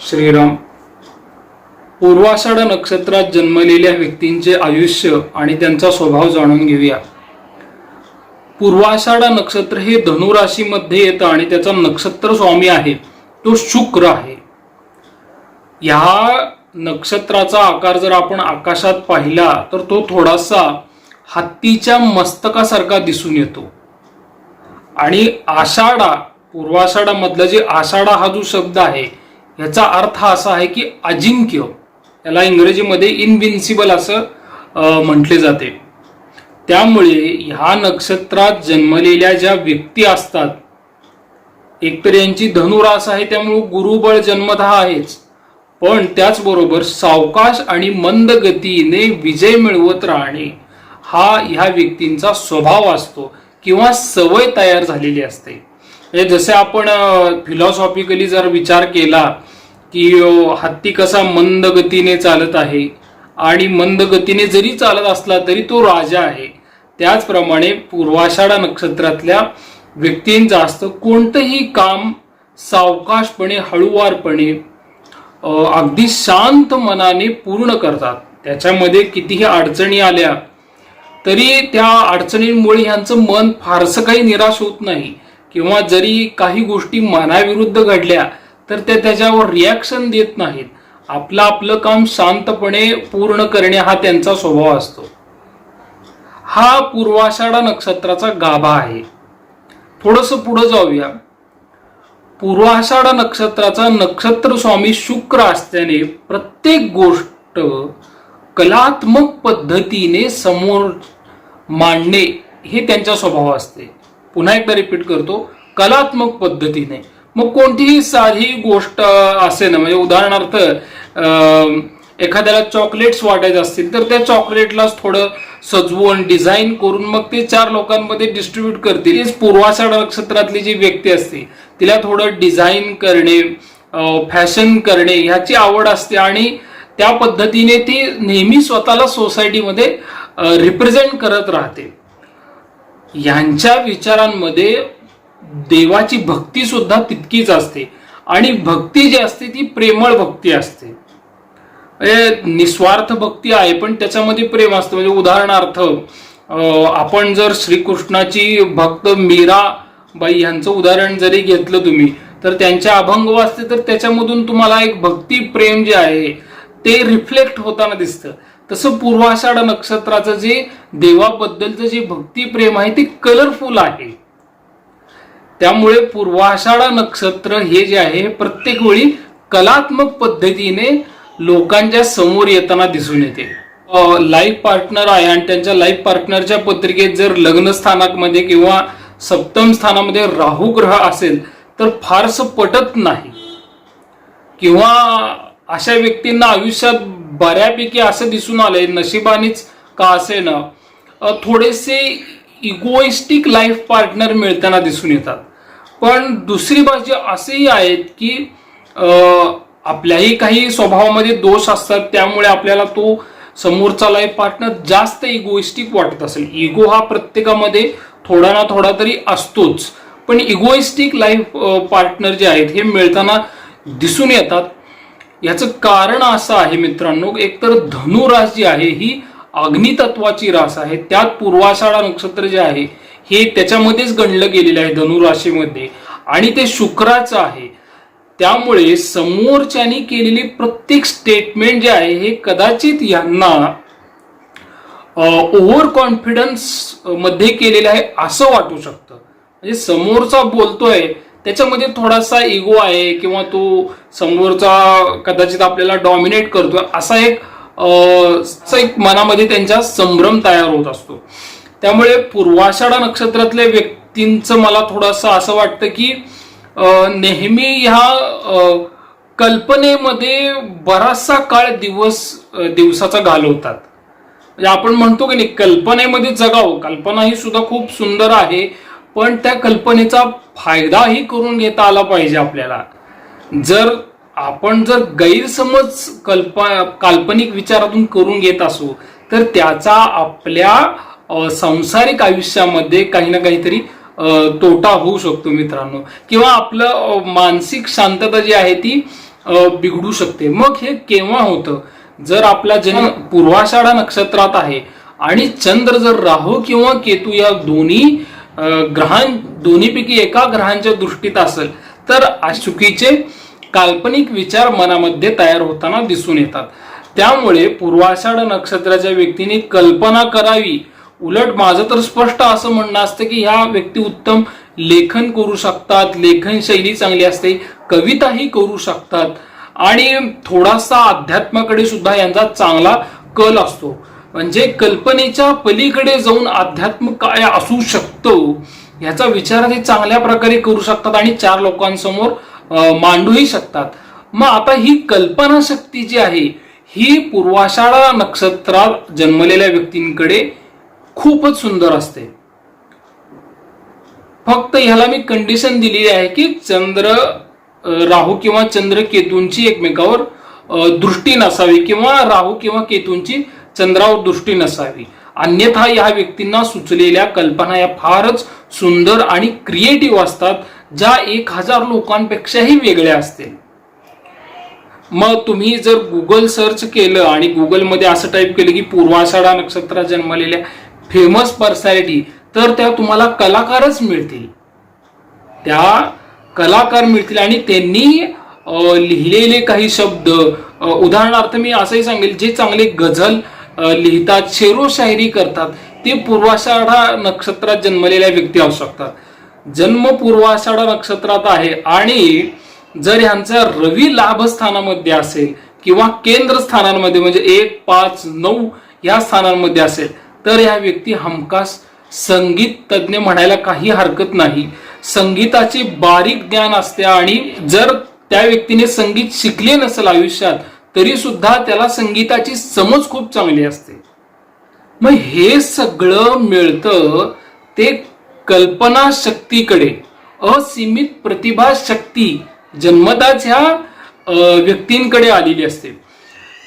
श्रीराम. पूर्वाषाढ नक्षत्रात जन्मलेल्या व्यक्तींचे आयुष्य आणि त्यांचा स्वभाव जाणून घेऊया. पूर्वाषाढा नक्षत्र हे धनुराशीमध्ये येतं आणि त्याचा नक्षत्र स्वामी आहे. तो शुक्र आहे. ह्या नक्षत्राचा आकार जर आपण आकाशात पाहिला तर तो थोडासा हत्तीच्या मस्तकासारखा दिसून येतो. आणि आषाढा पूर्वाषाढामधला जे आषाढा हा जो शब्द आहे ह्याचा अर्थ असा आहे की अजिंक्य याला इंग्रजीमध्ये इनविन्सिबल असं म्हटले जाते. त्यामुळे ह्या नक्षत्रात जन्मलेल्या ज्या व्यक्ती असतात एकतर यांची धनुरास आहे त्यामुळे गुरुबळ जन्मत आहेच. पण त्याचबरोबर सावकाश आणि मंद गतीने विजय मिळवत राहणे हा ह्या व्यक्तींचा स्वभाव असतो किंवा सवय तयार झालेली असते. म्हणजे जसे आपण फिलॉसॉफिकली जर विचार केला की हत्ती कसा मंद गतीने चालत आहे आणि मंद गतीने जरी चालत असला तरी तो राजा आहे. त्याचप्रमाणे पूर्वाषाढा नक्षत्रातल्या व्यक्तींचा असतं कोणतंही काम सावकाशपणे हळुवारपणे अगदी शांत मनाने पूर्ण करतात. त्याच्यामध्ये कितीही अडचणी आल्या तरी त्या अडचणींमुळे ह्यांचं मन फारसं काही निराश होत नाही. किंवा जरी काही गोष्टी मनाविरुद्ध घडल्या तर ते त्याच्यावर रिॲक्शन देत नाहीत. आपलं आपलं काम शांतपणे पूर्ण करणे हा त्यांचा स्वभाव असतो. हा पूर्वाषाढा नक्षत्राचा गाभा आहे. थोडंसं पुढं जाऊया. पूर्वाषाढा नक्षत्राचा नक्षत्र स्वामी शुक्र असल्याने प्रत्येक गोष्ट कलात्मक पद्धतीने समोर मांडणे हे त्यांचा स्वभाव असते. पुन्हा एकदा रिपीट करतो कलात्मक पद्धतीने. मग कोणतीही साधी गोष्ट असे ना म्हणजे उदाहरणार्थ एखाद्याला चॉकलेट्स वाटायचे असतील तर त्या चॉकलेटलाच थोडं सजवून डिझाईन करून मग ते चार लोकांमध्ये डिस्ट्रीब्यूट करतील. तीच पूर्वाषाढ नक्षत्रातली जी व्यक्ती असते तिला थोडं डिझाईन करणे फॅशन करणे ह्याची आवड असते आणि त्या पद्धतीने ती नेहमी स्वतःला सोसायटीमध्ये रिप्रेझेंट करत राहते. यांच्या विचारांमध्ये देवाची भक्ती सुद्धा तितकीच असते. आणि भक्ती जी असते ती प्रेमळ भक्ती असते. म्हणजे निस्वार्थ भक्ती आहे पण त्याच्यामध्ये प्रेम असतं. म्हणजे उदाहरणार्थ आपण जर श्रीकृष्णाची भक्त मीराबाई यांचं उदाहरण जरी घेतलं तुम्ही तर त्यांच्या अभंग वाचते तर त्याच्यामधून तुम्हाला एक भक्ती प्रेम जे आहे ते रिफ्लेक्ट होताना दिसतं. तसं पूर्वाषाढ नक्षत्राचं जे देवाबद्दलचं जे भक्ती प्रेम आहे ते कलरफुल आहे. त्यामुळे पूर्वाषाढ नक्षत्र हे जे आहे हे प्रत्येक वेळी कलात्मक पद्धतीने लोकांच्या समोर येताना दिसून येते. लाईफ पार्टनर आहे आणि त्यांच्या लाईफ पार्टनरच्या पत्रिकेत जर लग्न स्थानामध्ये किंवा सप्तम स्थानामध्ये राहू ग्रह असेल तर फारसं पटत नाही. किंवा अशा व्यक्तींना आयुष्यात बऱ्यापैकी असं दिसून आलंय नशिबानीच का असे ना थोडेसे इगोइस्टिक लाईफ पार्टनर मिळताना दिसून येतात. पण दुसरी बाजू असेही आहेत की आपल्याही काही स्वभावामध्ये दोष असतात त्यामुळे आपल्याला तो समोरचा लाईफ पार्टनर जास्त इगोइस्टिक वाटत असेल. इगो हा प्रत्येकामध्ये थोडा ना थोडा तरी असतोच. पण इगोइस्टिक लाईफ पार्टनर जे आहेत हे मिळताना दिसून येतात. याचं कारण असं आहे मित्रांनो एकतर धनुरास जी आहे ही अग्नितत्वाची रास आहे. त्यात पूर्वाषाढा नक्षत्र जे आहे हे त्याच्यामध्येच गणलं गेलेलं आहे धनुराशीमध्ये. आणि ते शुक्राचं आहे. त्यामुळे समोरच्यानी केलेली प्रत्येक स्टेटमेंट जे आहे हे कदाचित यांना ओव्हर कॉन्फिडन्समध्ये केलेलं आहे असं वाटू शकतं. म्हणजे समोरचा बोलतोय त्याच्यामध्ये थोडासा इगो आहे किंवा तो समोरचा कदाचित आपल्याला डॉमिनेट करतोय असा एक एक मनामध्ये त्यांच्या संभ्रम तयार होत असतो. त्यामुळे पूर्वाषाढा नक्षत्रातल्या व्यक्तींचं मला थोडंसं असं वाटतं की नेहमी ह्या कल्पनेमध्ये बराचसा काळ दिवस दिवसाचा घालवतात म्हणजे आपण म्हणतो की नाही कल्पनेमध्ये जगावं. कल्पना ही सुद्धा खूप सुंदर आहे. पण त्या कल्पनेचा फायदाही करून घेता आला पाहिजे आपल्याला. जर आपण जर गैरसमज कल्प काल्पनिक विचारातून करून घेत असू तर त्याचा आपल्या सांसारिक आयुष्यामध्ये काही ना काहीतरी तोटा होऊ शकतो मित्रांनो. किंवा आपलं मानसिक शांतता जी आहे ती बिघडू शकते. मग हे केव्हा होतं? जर आपला जन्म पूर्वाषाढा नक्षत्रात आहे आणि चंद्र जर राहू किंवा केतू या दोन्ही ग्रहां दोन्हीपैकी एका ग्रहांच्या दृष्टीत असेल तर आ- चुकीचे काल्पनिक विचार मनामध्ये तयार होताना दिसून येतात. त्यामुळे पूर्वाषाढ नक्षत्राच्या व्यक्तीने कल्पना करावी. उलट माझं तर स्पष्ट असं म्हणणं असतं की ह्या व्यक्ती उत्तम लेखन करू शकतात लेखन शैली चांगली असते कविताही करू शकतात. आणि थोडासा अध्यात्माकडे सुद्धा यांचा चांगला कल असतो. म्हणजे कल्पनेच्या पलीकडे जाऊन अध्यात्म काय असू शकतो याचा विचार ते चांगल्या प्रकारे करू शकतात आणि चार लोकांसमोर मांडूही शकतात. मग आता ही कल्पना शक्ती जी आहे ही पूर्वाषाढा नक्षत्रात जन्मलेल्या व्यक्तींकडे खूपच सुंदर असते. फक्त ह्याला मी कंडिशन दिलेली आहे की चंद्र राहू किंवा चंद्र केतूंची एकमेकावर दृष्टी नसावी किंवा राहू किंवा केतूंची चंद्रावर दृष्टी नसावी. अन्यथा या व्यक्तींना सुचलेल्या कल्पना या फारच सुंदर आणि क्रिएटिव्ह असतात ज्या एक हजार लोकांपेक्षाही वेगळ्या असतील. मग तुम्ही जर गुगल सर्च केलं आणि गुगलमध्ये असं टाईप केलं की पूर्वाषाढा नक्षत्रात जन्मलेल्या फेमस पर्सनॅलिटी तर त्या तुम्हाला कलाकारच मिळतील. त्या कलाकार मिळतील आणि त्यांनी लिहिलेले काही शब्द उदाहरणार्थ मी असंही सांगेल जे चांगले गझल लिहितात शेरो शायरी करतात ते पूर्वाषाढा नक्षत्रात जन्मलेल्या व्यक्ती असू शकतात. जन्म पूर्वाषाढा नक्षत्रात आहे आणि जर ह्यांचा रवी लाभ स्थानामध्ये असेल किंवा केंद्र स्थानांमध्ये म्हणजे एक पाच नऊ या स्थानांमध्ये असेल तर ह्या व्यक्ती हमखास संगीत तज्ज्ञ म्हणायला काही हरकत नाही. संगीताचे बारीक ज्ञान असते आणि जर त्या व्यक्तीने संगीत शिकले नसेल आयुष्यात तरी सुद्धा त्याला संगीताची समज खूप चांगली असते. मग हे सगळं मिळतं ते कल्पना शक्तीकडे असीमित प्रतिभा शक्ती जन्मताच ह्या व्यक्तींकडे आलेली असते.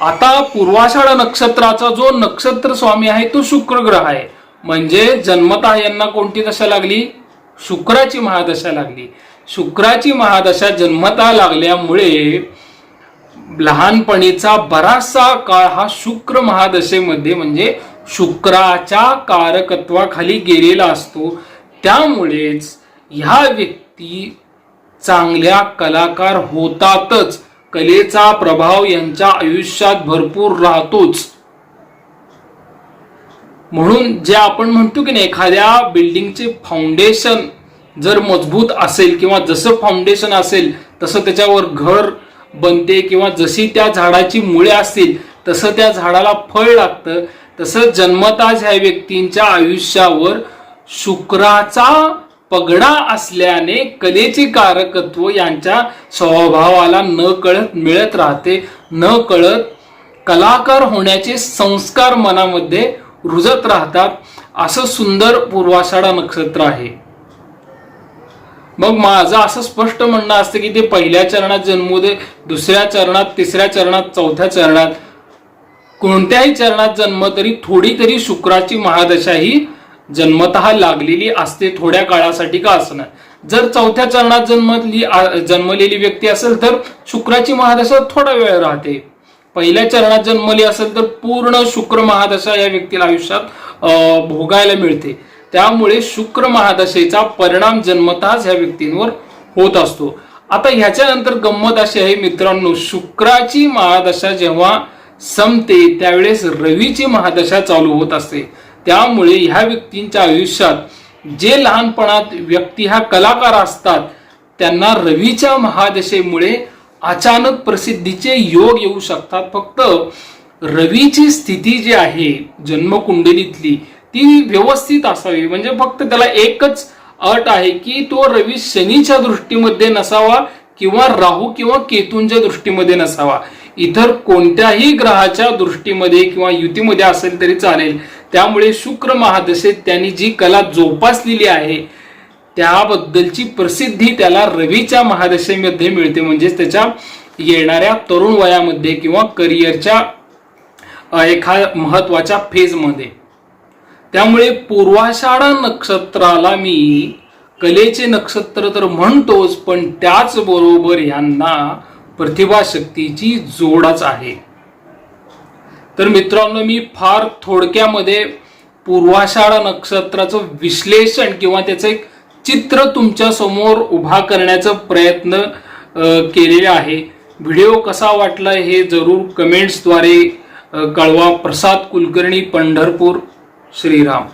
आता पूर्वाषाढ नक्षत्राचा जो नक्षत्र स्वामी आहे तो शुक्र ग्रह आहे. म्हणजे जन्मता यांना कोणती दशा लागली? शुक्राची महादशा लागली. शुक्राची महादशा जन्मता लागल्यामुळे लहानपणीचा बराचसा काळ हा शुक्र महादशेमध्ये म्हणजे शुक्राच्या कारकत्वाखाली गेलेला असतो. त्यामुळेच ह्या व्यक्ती चांगल्या कलाकार होतातच. कलेचा प्रभाव यांच्या आयुष्यात भरपूर राहतोच. म्हणून जे आपण म्हणतो की नाही एखाद्या बिल्डिंगचे फाउंडेशन जर मजबूत असेल किंवा जसं फाउंडेशन असेल तसं त्याच्यावर घर बनते किंवा जशी त्या झाडाची मुळे असतील तसं त्या झाडाला फळ लागतं. तसं जन्मताच ह्या व्यक्तींच्या आयुष्यावर शुक्राचा पगडा असल्याने कलेचे कारकत्व यांच्या स्वभावाला न कळत मिळत राहते. न कळत कलाकार होण्याचे संस्कार मनामध्ये रुजत राहतात. असं सुंदर पूर्वाषाढा नक्षत्र आहे. मग माझं असं स्पष्ट म्हणणं असतं की ते पहिल्या चरणात जन्मू दे दुसऱ्या चरणात तिसऱ्या चरणात चौथ्या चरणात. कोणत्याही चरणात जन्म तरी थोडी तरी शुक्राची महादशा ही जन्मत लागलेली असते थोड्या काळासाठी का असणार? जर चौथ्या चरणात जन्मली जन्मलेली व्यक्ती असेल तर शुक्राची महादशा थोडा वेळ राहते. पहिल्या चरणात जन्मली असेल तर पूर्ण शुक्र महादशा या व्यक्तीला आयुष्यात भोगायला मिळते. त्यामुळे शुक्र महादशेचा परिणाम जन्मताच ह्या व्यक्तींवर होत असतो. आता ह्याच्यानंतर गंमत अशी आहे मित्रांनो शुक्राची महादशा जेव्हा संपते त्यावेळेस रवीची महादशा चालू होत असते. त्यामुळे ह्या व्यक्तींच्या आयुष्यात जे लहानपणात व्यक्ती ह्या कलाकार असतात त्यांना रवीच्या महादशेमुळे अचानक प्रसिद्धीचे योग येऊ शकतात. फक्त रवीची स्थिती जी आहे जन्मकुंडलीतली ती व्यवस्थित असावी. म्हणजे फक्त त्याला एकच अट आहे की तो रवी शनीच्या दृष्टीमध्ये नसावा किंवा राहू किंवा केतूंच्या दृष्टीमध्ये नसावा. इतर कोणत्याही ग्रहाच्या दृष्टीमध्ये किंवा युतीमध्ये असेल तरी चालेल. त्यामुळे शुक्र महादशेत त्यांनी जी कला जोपासलेली आहे त्याबद्दलची प्रसिद्धी त्याला रवीच्या महादशेमध्ये मिळते. म्हणजेच त्याच्या येणाऱ्या तरुण वयामध्ये किंवा करिअरच्या एका महत्त्वाच्या फेजमध्ये त्यामुळे पूर्वाषाढा नक्षत्राला मी कलेचे नक्षत्र तर म्हणतोच पण त्याचबरोबर यांना प्रतिभा शक्तीची जोडच आहे. तर मित्रांनो मी फार थोडक्यामध्ये पूर्वाषाढा नक्षत्राचं विश्लेषण किंवा त्याचं एक चित्र तुमच्यासमोर उभा करण्याचा प्रयत्न केलेले केलेला आहे. व्हिडिओ कसा वाटला हे जरूर कमेंट्सद्वारे कळवा. प्रसाद कुलकर्णी पंढरपूर. श्रीराम.